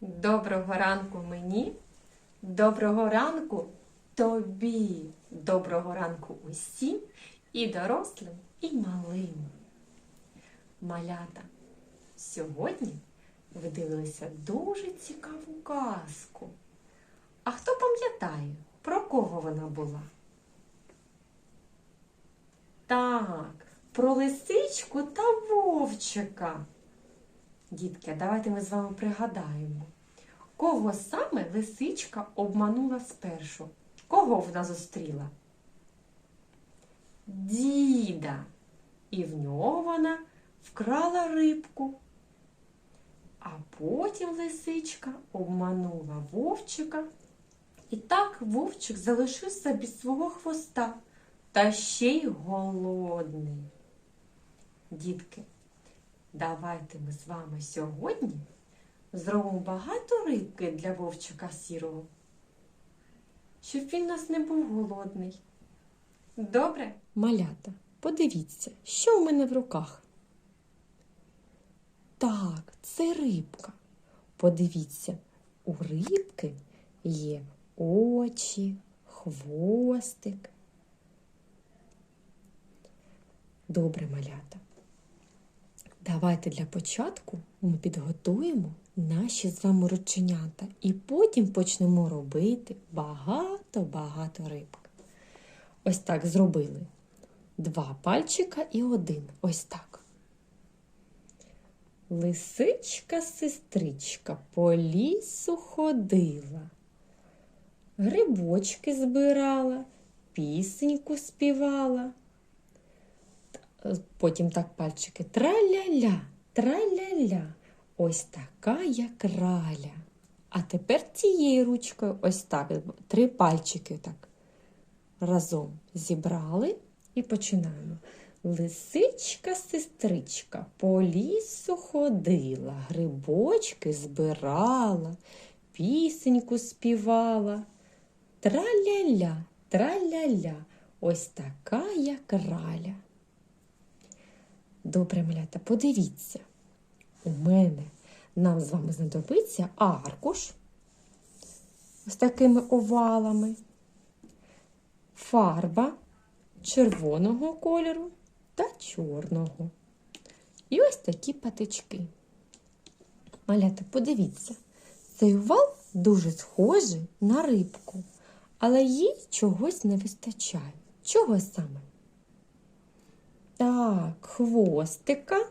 Доброго ранку мені, доброго ранку тобі, доброго ранку усім і дорослим, і малим. Малята, сьогодні ви дивилися дуже цікаву казку. А хто пам'ятає, про кого вона була? Так, про лисичку та вовчика. Дітки, давайте ми з вами пригадаємо, кого саме лисичка обманула спершу? Кого вона зустріла? Діда. І в нього вона вкрала рибку. А потім лисичка обманула вовчика. І так вовчик залишився без свого хвоста та ще й голодний. Дітки, Давайте ми з вами сьогодні зробимо багато рибки для вовчика сірого, щоб він нас не був голодний. Добре? Малята, подивіться, що в мене в руках. Так, це рибка. Подивіться, у рибки є очі, хвостик. Добре, малята. Давайте для початку ми підготуємо наші з вами рученята і потім почнемо робити багато-багато рибок. Ось так зробили. Два пальчика і один. Ось так. Лисичка сестричка по лісу ходила, грибочки збирала, пісеньку співала. Потім так пальчики траля-ля, траля-ля. Ось така я краля. А тепер цією ручкою ось так, три пальчики так разом зібрали і починаємо. Лисичка, сестричка по лісу ходила, грибочки збирала, пісеньку співала. Траля-ля, траля-ля, ось така я краля. Добре, малята, подивіться. У мене нам з вами знадобиться аркуш з такими овалами, фарба червоного кольору та чорного. І ось такі патички. Малята, подивіться, цей овал дуже схожий на рибку, але їй чогось не вистачає. Чого саме? Так, хвостика.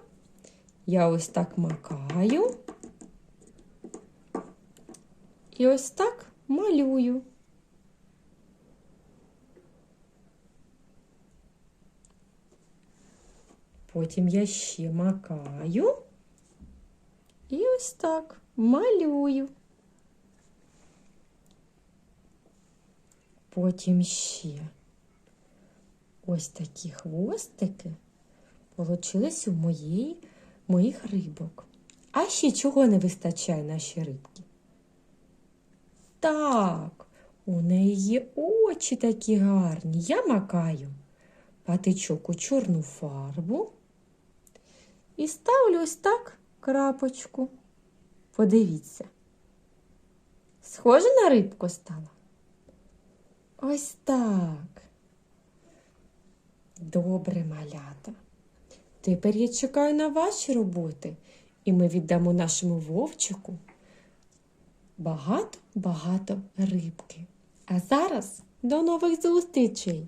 Я ось так макаю. І ось так малюю. Потім я ще макаю. І ось так малюю. Потім ще ось такі хвостики получились у моєї, моїх рибок. А ще чого не вистачає нашій рибки? Так, у неї є очі такі гарні. Я макаю патичок у чорну фарбу і ставлю ось так крапочку. Подивіться. Схоже на рибку стала? Ось так. Добре, малята. Тепер я чекаю на ваші роботи, і ми віддамо нашому вовчику багато-багато рибки. А зараз до нових зустрічей!